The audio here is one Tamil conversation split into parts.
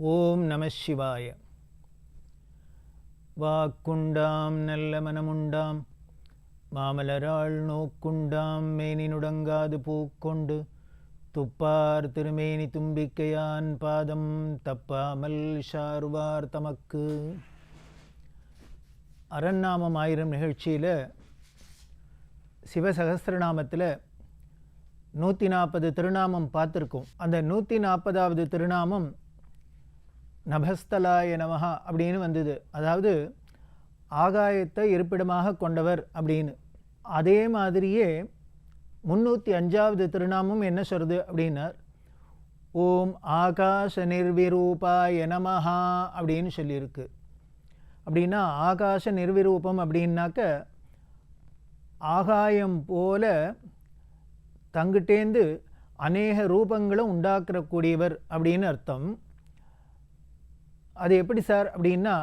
ஓம் நம சிவாய. வாக்குண்டாம் நல்ல மனமுண்டாம். மாமலராள் நோக்குண்டாம் மேனி நுடங்காது பூக்கொண்டு. துப்பார் திருமேனி தும்பிக்கையான் பாதம் தப்பாமல் ஷார்வார் தமக்கு. அரண்நாமம் ஆயிரம் நிகழ்ச்சியில் சிவசகசிரநாமத்தில் நூற்றி நாற்பது திருநாமம் பார்த்துருக்கோம். அந்த நூற்றி நாற்பதாவது திருநாமம் நபஸ்தலாய நமஹா அப்படின்னு வந்தது. அதாவது ஆகாயத்தை இருப்பிடமாக கொண்டவர் அப்படின்னு. அதே மாதிரியே முந்நூற்றி அஞ்சாவது திருநாமும் என்ன சொல்கிறது அப்படின்னார்? ஓம் ஆகாஷ நிர்விரூபாய நமஹா அப்படின்னு சொல்லியிருக்கு. அப்படின்னா ஆகாச நிர்விரூபம் அப்படின்னாக்க ஆகாயம் போல தங்கிட்டேந்து அநேக ரூபங்களும் உண்டாக்கிறக்கூடியவர் அப்படின்னு அர்த்தம். அது எப்படி சார் அப்படின்னா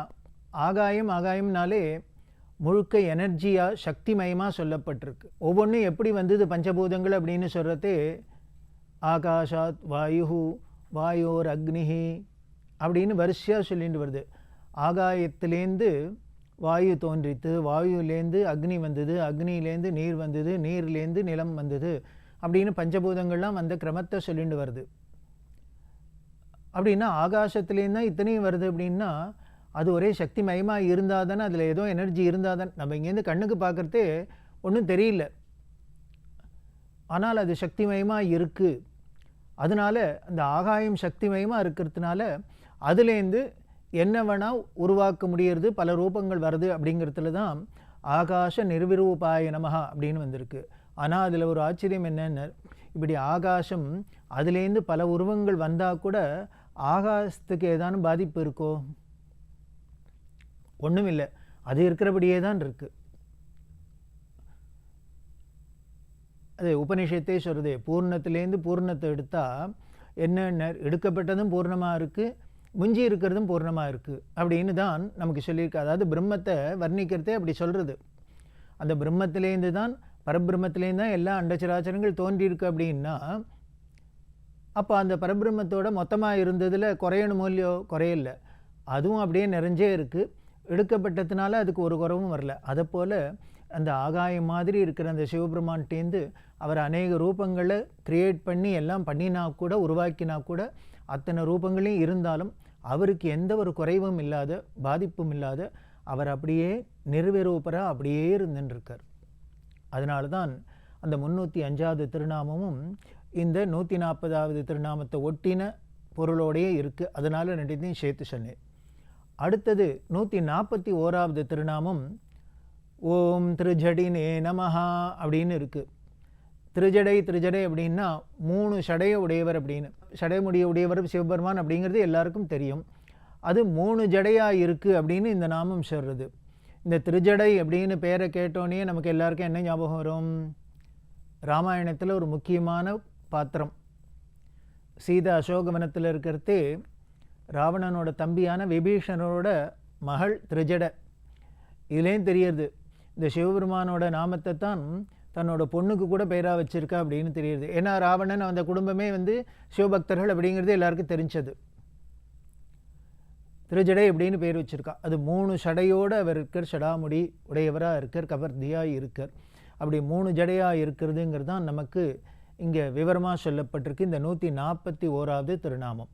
ஆகாயம் ஆகாயம்னாலே முழுக்க எனர்ஜியாக சக்திமயமாக சொல்லப்பட்டிருக்கு. ஒவ்வொன்றும் எப்படி வந்தது பஞ்சபூதங்கள் அப்படின்னு சொல்கிறதே ஆகாஷாத் வாயு வாயோர் அக்னிஹி அப்படின்னு வரிசையாக சொல்லிட்டு வருது. ஆகாயத்துலேருந்து வாயு தோன்றித்து வாயுலேருந்து அக்னி வந்தது அக்னியிலேருந்து நீர் வந்தது நீர்லேருந்து நிலம் வந்தது அப்படின்னு பஞ்சபூதங்கள்லாம் அந்த கிரமத்தை சொல்லிட்டு வருது. அப்படின்னா ஆகாசத்துலேருந்து தான் இத்தனையும் வருது அப்படின்னா அது ஒரே சக்தி மயமாக இருந்தால் தானே அதில் ஏதோ எனர்ஜி இருந்தால் தானே. நம்ம இங்கேருந்து கண்ணுக்கு பார்க்குறது ஒன்றும் தெரியல. ஆனால் அது சக்திமயமாக இருக்குது அதனால் அந்த ஆகாயம் சக்திமயமாக இருக்கிறதுனால அதுலேருந்து என்ன வேணால் உருவாக்க முடியறது பல ரூபங்கள் வருது அப்படிங்கிறதுல தான் ஆகாச நிர்விரூபாய நமகா அப்படின்னு வந்திருக்கு. ஆனால் அதில் ஒரு ஆச்சரியம் என்னென்ன இப்படி ஆகாசம் அதுலேருந்து பல உருவங்கள் வந்தால் கூட ஆகாசத்துக்கு ஏதானும் பாதிப்பு இருக்கோ? ஒன்றும் இல்லை அது இருக்கிறபடியே தான் இருக்குது அது உபநிஷத்தே சொல்கிறது பூர்ணத்துலேருந்து பூர்ணத்தை எடுத்தால் என்னென்ன எடுக்கப்பட்டதும் பூர்ணமாக இருக்குது முஞ்சி இருக்கிறதும் பூர்ணமாக இருக்குது அப்படின்னு தான் நமக்கு சொல்லியிருக்கு. அதாவது பிரம்மத்தை வர்ணிக்கிறதே அப்படி சொல்கிறது அந்த பிரம்மத்திலேருந்து தான் பரபிரம்மத்திலேருந்து தான் எல்லா அண்டச்சராச்சரங்கள் தோன்றியிருக்கு அப்படின்னா அப்போ அந்த பரபிரம்மத்தோட மொத்தமாக இருந்ததில் குறையணுமோ இல்லையோ? குறையல. அதுவும் அப்படியே நிறைஞ்சே இருக்குது எடுக்கப்பட்டதுனால அதுக்கு ஒரு குறவும் வரல. அதை போல் அந்த ஆகாயம் மாதிரி இருக்கிற அந்த சிவபெருமான்டேந்து அவர் அநேக ரூபங்களை க்ரியேட் பண்ணி எல்லாம் பண்ணினா கூட உருவாக்கினா கூட அத்தனை ரூபங்களையும் இருந்தாலும் அவருக்கு எந்த ஒரு குறைவும் இல்லாத பாதிப்பும் இல்லாத அவர் அப்படியே நிர்விரூபராக அப்படியே இருந்துருக்கார் அதனால தான் அந்த முந்நூற்றி அஞ்சாவது திருநாமமும் இந்த நூற்றி நாற்பதாவது திருநாமத்தை ஒட்டின பொருளோடையே இருக்குது அதனால் ரெண்டுத்தையும் சேர்த்து சொன்னேன். அடுத்தது நூற்றி நாற்பத்தி ஓராவது திருநாமம் ஓம் திருஜடினே நமஹா அப்படின்னு இருக்குது திருஜடை திருஜடை அப்படின்னா மூணு சடைய உடையவர் அப்படின்னு. சடைமுடிய உடையவர் சிவபெருமான் அப்படிங்கிறது எல்லாருக்கும் தெரியும். அது மூணு ஜடையாக இருக்குது அப்படின்னு இந்த நாமம் சொல்கிறது இந்த திருஜடை அப்படின்னு பேரை கேட்டோன்னே நமக்கு எல்லாருக்கும் என்ன ஞாபகம் வரும்? ராமாயணத்தில் ஒரு முக்கியமான பாத்திரம். சீதா அசோகவனத்தில் இருக்கிறதே ராவணனோட தம்பியான விபீஷணனோட மகள் திருஜட. இதுலேயும் தெரியுது இந்த சிவபெருமானோட நாமத்தை தான் தன்னோட பொண்ணுக்கு கூட பெயராக வச்சுருக்கா அப்படின்னு தெரியுது. ஏன்னா ராவணன் அந்த குடும்பமே வந்து சிவபக்தர்கள் அப்படிங்கிறது எல்லாருக்கும் தெரிஞ்சது. திருஜடை அப்படின்னு பேர் வச்சுருக்கா. அது மூணு சடையோடு அவர் இருக்கார் சடாமுடி உடையவராக இருக்கார் கவர்தியாக இருக்கார். அப்படி மூணு ஜடையாக இருக்கிறதுங்கிறது தான் நமக்கு இங்கே விவரமாக சொல்லப்பட்டிருக்கு. இந்த நூற்றி நாற்பத்தி ஓராவது திருநாமம்.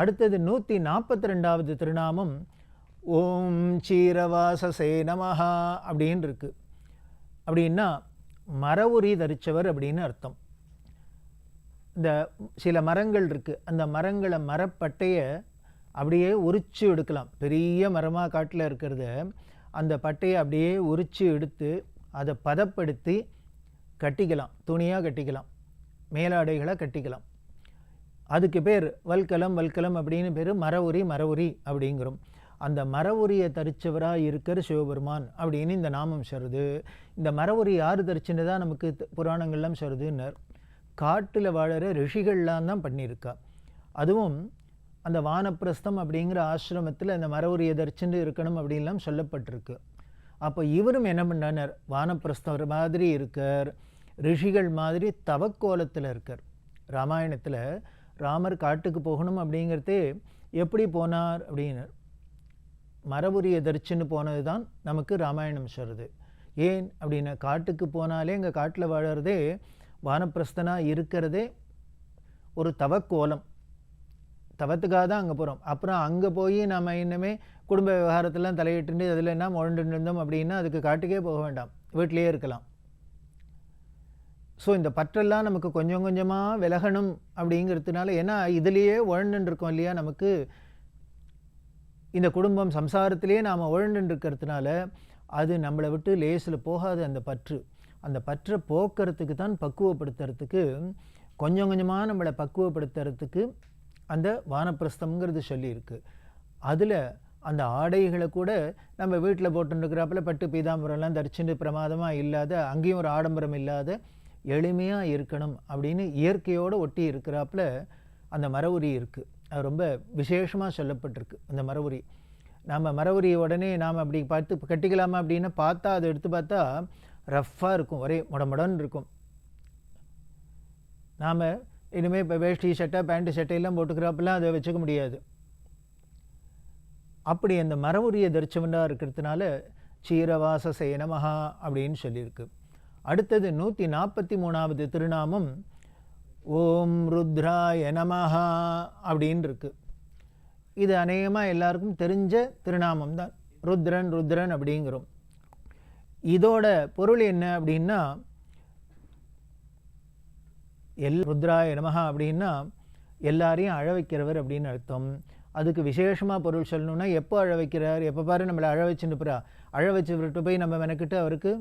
அடுத்தது நூற்றி நாற்பத்தி ரெண்டாவது திருநாமம் ஓம் சீரவாசசே நமஹா அப்படின்னு இருக்குது அப்படின்னா மரவுரி தரித்தவர் அப்படின்னு அர்த்தம். இந்த சில மரங்கள் இருக்குது அந்த மரங்களை மரப்பட்டையை அப்படியே உரித்து எடுக்கலாம். பெரிய மரமாக காட்டில் இருக்கிறத அந்த பட்டையை அப்படியே உரித்து எடுத்து அதை பதப்படுத்தி கட்டிக்கலாம். துணியாக கட்டிக்கலாம். மேலாடைகளை கட்டிக்கலாம். அதுக்கு பேர் வல்கலம் வல்கலம் அப்படின்னு பேர் மரவுரி மரவுரி அப்படிங்கிறோம். அந்த மரவுரியை தரிச்சவராக இருக்கிற சிவபெருமான் அப்படின்னு இந்த நாமம் சொல்கிறது இந்த மரவுரி யார் தரிச்சுன்னு நமக்கு புராணங்கள்லாம் சொல்லுதுன்னர். காட்டில் வாழற ரிஷிகள்லாம் தான் பண்ணியிருக்கா. அதுவும் அந்த வானப்பிரஸ்தம் அப்படிங்கிற ஆசிரமத்தில் அந்த மரவுரியை தரிச்சுட்டு இருக்கணும் அப்படின்லாம் சொல்லப்பட்டிருக்கு. அப்போ இவரும் என்ன பண்ணார்? வானப்பிரஸ்தவர் மாதிரி இருக்கார். ரிஷிகள் மாதிரி தவக்கோலத்தில் இருக்கார். ராமாயணத்தில் ராமர் காட்டுக்கு போகணும் அப்படிங்கிறதே எப்படி போனார் அப்படின்னார். மரபுரிய தரிச்சுன்னு போனது தான் நமக்கு ராமாயணம் சொல்கிறது ஏன் அப்படின்னா காட்டுக்கு போனாலே இங்கே காட்டில் வாழறதே வானப்பிரஸ்தனாக இருக்கிறதே ஒரு தவக்கோலம். தவத்துக்காக தான் அங்கே போகிறோம் அப்புறம் அங்கே போய் நம்ம இன்னுமே குடும்ப விவகாரத்தெல்லாம் தலையிட்டு அதில் என்ன முழண்டு இருந்தோம் அப்படின்னா அதுக்கு காட்டுக்கே போக வேண்டாம். வீட்டிலேயே இருக்கலாம். ஸோ இந்த பற்றெல்லாம் நமக்கு கொஞ்சம் கொஞ்சமாக விலகணும் அப்படிங்கிறதுனால ஏன்னா இதுலேயே உழண்டுன்னு இருக்கோம் இல்லையா நமக்கு? இந்த குடும்பம் சம்சாரத்திலேயே நாம் உழண்டுருக்கிறதுனால அது நம்மளை விட்டு லேசில் போகாது அந்த பற்று. அந்த பற்றை போக்குறதுக்கு தான் பக்குவப்படுத்துறதுக்கு கொஞ்சம் கொஞ்சமாக நம்மளை பக்குவப்படுத்துறதுக்கு அந்த வானப்பிரஸ்தம்ங்கிறது சொல்லியிருக்கு. அதில் அந்த ஆடைகளை கூட நம்ம வீட்டில் போட்டுருக்கிறாப்புல பட்டு பீதாம்பரம்லாம் தரிச்சுட்டு பிரமாதமாக இல்லாத அங்கேயும் ஒரு ஆடம்பரம் இல்லாத எளிமையாக இருக்கணும் அப்படின்னு இயற்கையோடு ஒட்டி இருக்கிறாப்புல அந்த மரவுரி இருக்குது அது ரொம்ப விசேஷமாக சொல்லப்பட்டிருக்கு அந்த மரவுரி நாம் மரவுரி உடனே நாம் அப்படி பார்த்து கட்டிக்கலாமா அப்படின்னு பார்த்தா அதை எடுத்து பார்த்தா ரஃப்பாக இருக்கும் ஒரே முடமுடன்னு இருக்கும். நாம் இனிமேல் இப்போ வேஷ்டி சட்டை பேண்ட்டு சட்டையெல்லாம் போட்டுக்கிறாப்பெல்லாம் அதை வச்சுக்க முடியாது. அப்படி அந்த மரவுரிய தரிச்சவனாக இருக்கிறதுனால சீரவாச சேனமஹா அப்படின்னு சொல்லியிருக்கு. அடுத்தது நூற்றி நாற்பத்தி மூணாவது திருநாமம் ஓம் ருத்ராய நமஹா அப்படின்னு இருக்கு இது அநேகமாக எல்லாருக்கும் தெரிஞ்ச திருநாமம் தான். ருத்ரன் ருத்ரன் அப்படிங்கிறோம். இதோட பொருள் என்ன அப்படின்னா எல் ருத்ராய நமஹா அப்படின்னா எல்லாரையும் அழ வைக்கிறவர் அப்படின்னு அர்த்தம். அதுக்கு விசேஷமாக பொருள் சொல்லணும்னா எப்போ அழ வைக்கிறார்? எப்போ பாரு நம்மளை அழ வச்சுன்னு போகிறா அழ வச்சு விட்டு போய் நம்ம மெனக்கிட்டு அவருக்கு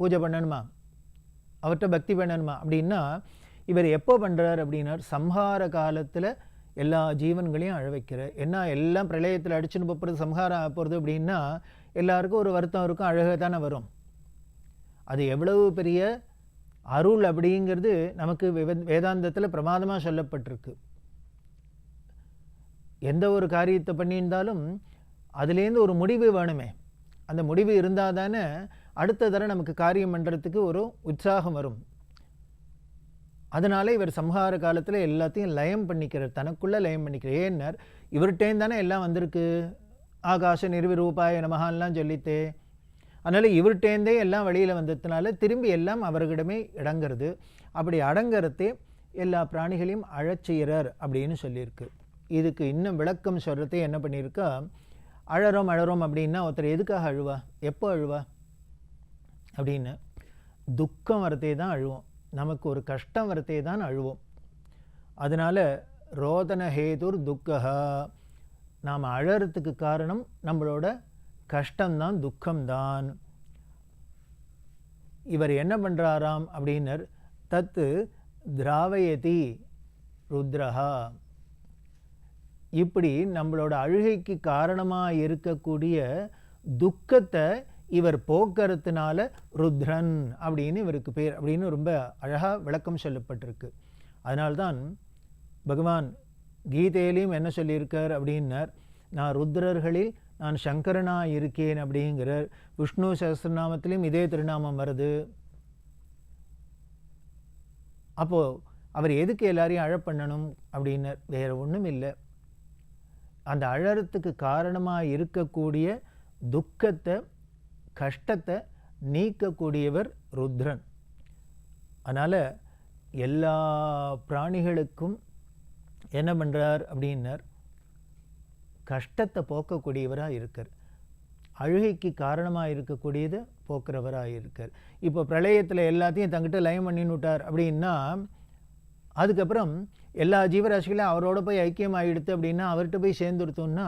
பூஜை பண்ணணுமா? அவர்கிட்ட பக்தி பண்ணணுமா அப்படின்னா இவர் எப்போ பண்ணுறார் அப்படின்னா சம்ஹார காலத்தில் எல்லா ஜீவன்களையும் அழ என்ன எல்லாம் பிரளயத்தில் அடிச்சுன்னு போகிறது சம்ஹாரம் ஆக போகிறது அப்படின்னா எல்லாருக்கும் ஒரு வருத்தம் இருக்கும் அழகாக தானே வரும். அது எவ்வளவு பெரிய அருள் அப்படிங்கிறது நமக்கு வேதாந்தத்தில் பிரமாதமாக சொல்லப்பட்டிருக்கு. எந்த ஒரு காரியத்தை பண்ணியிருந்தாலும் அதுலேருந்து ஒரு முடிவு வேணுமே. அந்த முடிவு இருந்தால் தானே அடுத்த தடவை நமக்கு காரியம் பண்ணுறதுக்கு ஒரு உற்சாகம் வரும். அதனால இவர் சம்ஹார காலத்தில் எல்லாத்தையும் லயம் பண்ணிக்கிறார். தனக்குள்ளே லயம் பண்ணிக்கிறார். ஏன்னார்? இவர்கிட்டேருந்து தானே எல்லாம் வந்திருக்கு. ஆகாச நிர்விரூபாய நமகான்லாம் சொல்லித்தே. அதனால் இவர்கிட்டேருந்தே எல்லாம் வெளியில் வந்ததுனால திரும்பி எல்லாம் அவர்களிடமே இடங்கிறது அப்படி அடங்கிறதே எல்லா பிராணிகளையும் அழச்செய்கிறார் அப்படின்னு சொல்லியிருக்கு. இதுக்கு இன்னும் விளக்கம் சொல்கிறதே என்ன பண்ணியிருக்கா? அழறோம் அழறோம் அப்படின்னா ஒருத்தர் எதுக்காக அழுவா? எப்போ அழுவா? அப்படின்னு துக்கம் வரத்தே தான் அழுவோம். நமக்கு ஒரு கஷ்டம் வரத்தே தான் அழுவோம். அதனால் ரோதன ஹேதுர் துக்கஹா. நாம் அழறதுக்கு காரணம் நம்மளோட கஷ்டம்தான் துக்கம்தான். இவர் என்ன பண்ணுறாராம் அப்படின்னர். தத்து திராவயதி ருத்ரஹா. இப்படி நம்மளோட அழுகைக்கு காரணமாக இருக்கக்கூடிய துக்கத்தை இவர் போக்குறதுனால ருத்ரன் அப்படின்னு இவருக்கு பேர் அப்படின்னு ரொம்ப அழகாக விளக்கம் சொல்லப்பட்டிருக்கு. அதனால்தான் பகவான் கீதையிலையும் என்ன சொல்லியிருக்கார் அப்படின்னார் நான் ருத்ரர்களில் நான் சங்கரனாக இருக்கேன் அப்படிங்கிறார். விஷ்ணு சஹசிரநாமத்திலையும் இதே திருநாமம் வருது. அப்போது அவர் எதுக்கு எல்லாரையும் அழ பண்ணணும் அப்படின்னார்? வேறு ஒன்றும் இல்லை. அந்த அழறத்துக்கு காரணமாக இருக்கக்கூடிய துக்கத்தை கஷ்டத்தை நீக்கக்கூடியவர் ருத்ரன். அதனால் எல்லா பிராணிகளுக்கும் என்ன பண்ணுறார் அப்படின்னார் கஷ்டத்தை போக்கக்கூடியவராக இருக்கார். அழுகைக்கு காரணமாக இருக்கக்கூடியது போக்குறவராக இருக்கார். இப்போ பிரளயத்தில் எல்லாத்தையும் தங்கிட்ட லயம் பண்ணின்னு விட்டார் அப்படின்னா அதுக்கப்புறம் எல்லா ஜீவராசிகளையும் அவரோட போய் ஐக்கியம் ஆகிடுது அப்படின்னா அவர்கிட்ட போய் சேர்ந்துடுத்தோம்னா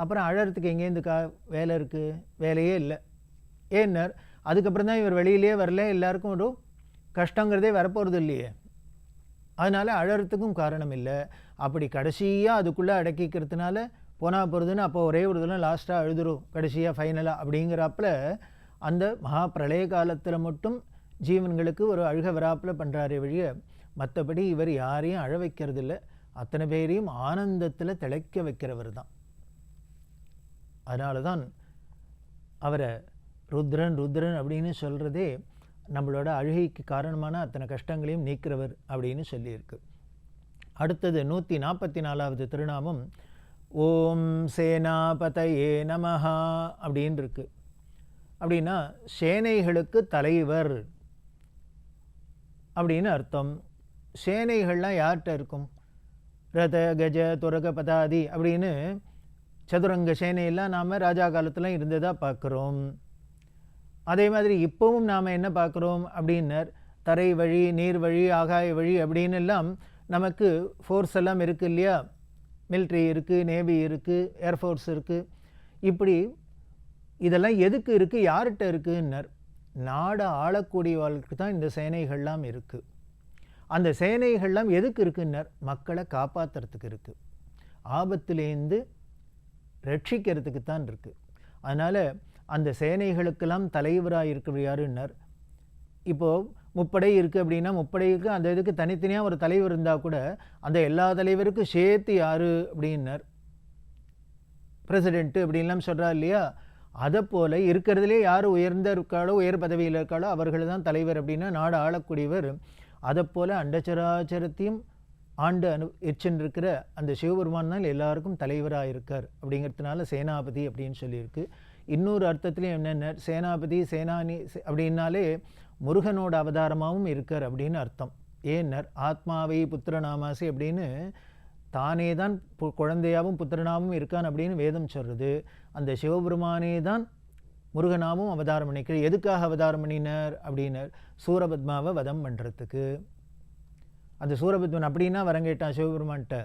அப்புறம் அழகிறதுக்கு எங்கேருந்து கா வேலை இருக்குது வேலையே இல்லை. ஏன்னார் அதுக்கப்புறம் தான் இவர் வெளியிலே வரல எல்லாருக்கும் ஒரு கஷ்டங்கிறதே வரப்போகிறது இல்லையே அதனால் அழறதுக்கும் காரணம் இல்லை அப்படி கடைசியாக அதுக்குள்ளே அடக்கிக்கிறதுனால போனால் போகிறதுன்னு அப்போ ஒரே ஒரு இதில் லாஸ்ட்டாக அழுதுரும் கடைசியாக ஃபைனலாக அப்படிங்கிறப்பில் அந்த மகா பிரளய காலத்தில் மட்டும் ஜீவன்களுக்கு ஒரு அழுக வராப்பில் பண்ணுறாரு வழிய மற்றபடி இவர் யாரையும் அழ வைக்கிறது இல்லை அத்தனை பேரையும் ஆனந்தத்தில் திளைக்க வைக்கிறவர் தான். அதனால தான் அவரை ருத்ரன் ருத்ரன் அப்படின்னு சொல்கிறதே நம்மளோட அழுகைக்கு காரணமான அத்தனை கஷ்டங்களையும் நீக்கிறவர் அப்படின்னு சொல்லியிருக்கு. அடுத்தது நூற்றி நாற்பத்தி நாலாவது திருநாமம் ஓம் சேனாபதயே நமஹா அப்படின்னு இருக்கு அப்படின்னா சேனைகளுக்கு தலைவர் அப்படின்னு அர்த்தம். சேனைகள்லாம் யார்கிட்ட இருக்கும்? ரத கஜ துரக பதாதி அப்படின்னு சதுரங்க சேனையெல்லாம் நாம் ராஜா காலத்தில் இருந்ததாக பார்க்குறோம். அதே மாதிரி இப்போவும் நாம் என்ன பார்க்குறோம் அப்படின்னர் தரை வழி நீர் வழி ஆகாய வழி அப்படின்னு எல்லாம் நமக்கு ஃபோர்ஸ் எல்லாம் இருக்குது இல்லையா? மிலிட்ரி இருக்குது நேவி இருக்குது ஏர்ஃபோர்ஸ் இருக்குது இப்படி இதெல்லாம் எதுக்கு இருக்குது யார்கிட்ட இருக்குன்னர்? நாடை ஆளக்கூடியவர்களுக்கு தான் இந்த சேனைகள்லாம் இருக்குது அந்த சேனைகள்லாம் எதுக்கு இருக்குன்னர்? மக்களை காப்பாற்றுறதுக்கு இருக்குது ஆபத்துலேருந்து ரட்சிக்கிறதுக்கு தான் இருக்குது அதனால் அந்த சேனைகளுக்கெல்லாம் தலைவராக இருக்கிற யாருன்னார் இப்போது முப்படை இருக்குது அப்படின்னா முப்படைக்கு அந்த இதுக்கு தனித்தனியாக ஒரு தலைவர் இருந்தால் கூட அந்த எல்லா தலைவருக்கும் சேர்த்து யார் அப்படின்னர். பிரசிடெண்ட்டு அப்படின்லாம் சொல்கிறா இல்லையா? அதை போல் இருக்கிறதுலே யார் உயர்ந்த இருக்காளோ உயர் பதவியில் இருக்காளோ அவர்கள் தான் தலைவர் அப்படின்னா நாடு ஆளக்கூடியவர். அதை போல் அண்டச்சராச்சரத்தையும் ஆண்டு அனு எச்சென்றிருக்கிற அந்த சிவபெருமான் தான் எல்லாருக்கும் தலைவராக இருக்கார் அப்படிங்கிறதுனால சேனாபதி அப்படின்னு சொல்லியிருக்கு. இன்னொரு அர்த்தத்துலேயும் என்னென்ன? சேனாபதி சேனானி அப்படின்னாலே முருகனோட அவதாரமாகவும் இருக்கார் அப்படின்னு அர்த்தம். ஏன்னர்? ஆத்மாவை புத்திரநாமாசி அப்படின்னு தானே தான் குழந்தையாகவும் புத்திரனாகவும் இருக்கான் அப்படின்னு வேதம் சொல்கிறது அந்த சிவபெருமானே தான் முருகனாவும் அவதாரம் பண்ணிக்கிறார். எதுக்காக அவதாரம் பண்ணினார்? அப்படின்னர். சூரபத்மாவை வதம் பண்ணுறதுக்கு அந்த சூரபத்மன் அப்படின்னா வரங்கேட்டான் சிவபெருமான்கிட்ட.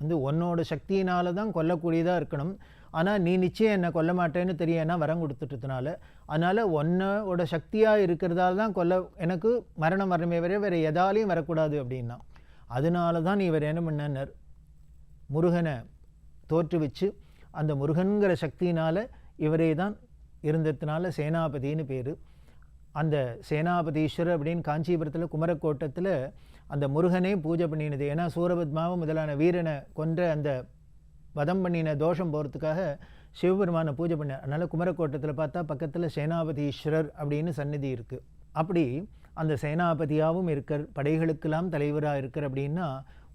வந்து உன்னோட சக்தியினால தான் கொல்லக்கூடியதாக இருக்கணும். ஆனால் நீ நிச்சயம் என்னை கொல்ல மாட்டேன்னு தெரிய ஏன்னா வரம் கொடுத்துட்டதுனால. அதனால் உன்னோட சக்தியாக இருக்கிறதால தான் கொல்ல எனக்கு மரணம் வரமே வரைய வேறு எதாலையும் வரக்கூடாது அப்படின்னா. அதனால தான் நீ இவர் என்ன பண்ணார் முருகனை தோற்றுவிச்சு அந்த முருகன்கிற சக்தியினால் இவரே தான் இருந்ததுனால சேனாபதினு பேர். அந்த சேனாபதீஸ்வரர் அப்படின்னு காஞ்சிபுரத்தில் குமரக்கோட்டத்தில் அந்த முருகனே பூஜை பண்ணினது. ஏன்னா சூரபத்மாவும் முதலான வீரனை கொன்ற அந்த வதம் பண்ணின தோஷம் போகிறதுக்காக சிவபெருமானை பூஜை பண்ண அதனால் குமரக்கோட்டத்தில் பார்த்தா பக்கத்தில் சேனாபதீஸ்வரர் அப்படின்னு சந்நிதி இருக்குது அப்படி அந்த சேனாபதியாகவும் இருக்கார் படைகளுக்கெல்லாம் தலைவராக இருக்கார் அப்படின்னா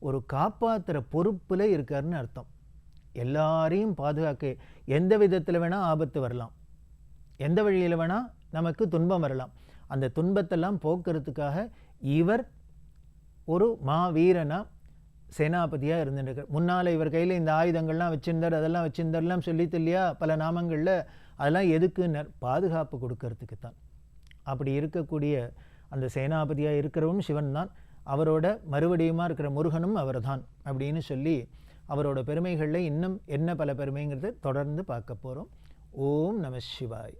ஒரு காப்பாற்றுற பொறுப்பில் இருக்காருன்னு அர்த்தம். எல்லாரையும் பாதுகாக்க எந்த விதத்தில் வேணால் ஆபத்து வரலாம். எந்த வழியில் வேணால் நமக்கு துன்பம் வரலாம். அந்த துன்பத்தெல்லாம் போக்குறதுக்காக இவர் ஒரு மாவீரனாக சேனாபதியாக இருந்துருக்கார் முன்னால் இவர் கையில் இந்த ஆயுதங்கள்லாம் வச்சிருந்தார் அதெல்லாம் வச்சிருந்தார்லாம் சொல்லி இல்லையா பல நாமங்களில் அதெல்லாம் எதுக்குன்னர் பாதுகாப்பு கொடுக்கறதுக்கு தான் அப்படி இருக்கக்கூடிய அந்த சேனாபதியாக இருக்கிறவரும் சிவன் தான். அவரோட மறுபடியுமா இருக்கிற முருகனும் அவர் தான் அப்படின்னு சொல்லி அவரோட பெருமைகளில் இன்னும் என்ன பல பெருமைங்கிறத தொடர்ந்து பார்க்க போகிறோம் ஓம் நம சிவாய்.